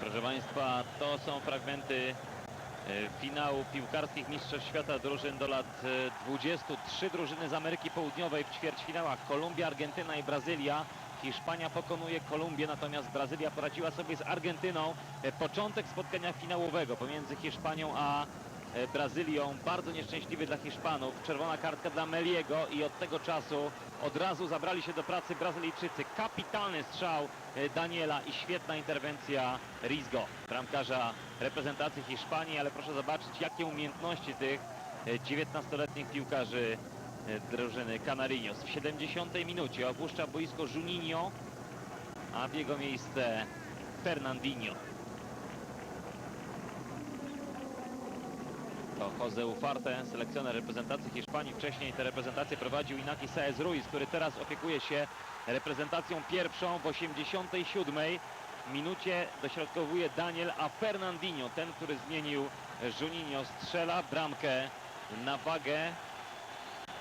Proszę Państwa, to są fragmenty e, finału piłkarskich Mistrzostw Świata drużyn do lat e, 20. Trzy drużyny z Ameryki Południowej w ćwierćfinałach. Kolumbia, Argentyna i Brazylia. Hiszpania pokonuje Kolumbię, natomiast Brazylia poradziła sobie z Argentyną. E, Początek spotkania finałowego pomiędzy Hiszpanią a e, Brazylią. Bardzo nieszczęśliwy dla Hiszpanów. Czerwona kartka dla Meliego i od tego czasu od razu zabrali się do pracy Brazylijczycy. Kapitalny strzał e, Daniela i świetna interwencja Rizgo, bramkarza reprezentacji Hiszpanii, ale proszę zobaczyć jakie umiejętności tych e, 19-letnich piłkarzy e, drużyny Canarinos. W 70 minucie opuszcza boisko Juninho, a w jego miejsce Fernandinho. Jose Ufarte, selekcjoner reprezentacji Hiszpanii. Wcześniej tę reprezentację prowadził Inaki Saez Ruiz, który teraz opiekuje się reprezentacją pierwszą w 87 minucie dośrodkowuje Daniel, a Fernandinho, ten, który zmienił Juninho, strzela bramkę na wagę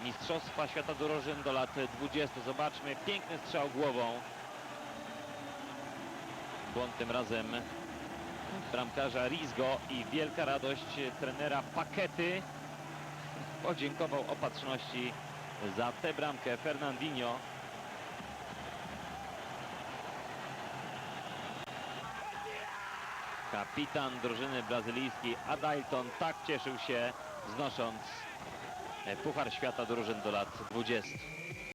Mistrzostwa Świata Drużyn do lat 20. Zobaczmy, piękny strzał głową. Błąd tym razem bramkarza Rizgo i wielka radość trenera Pakety. Podziękował opatrzności za tę bramkę Fernandinho. Kapitan drużyny brazylijskiej Adailton tak cieszył się znosząc Puchar Świata drużyn do lat 20.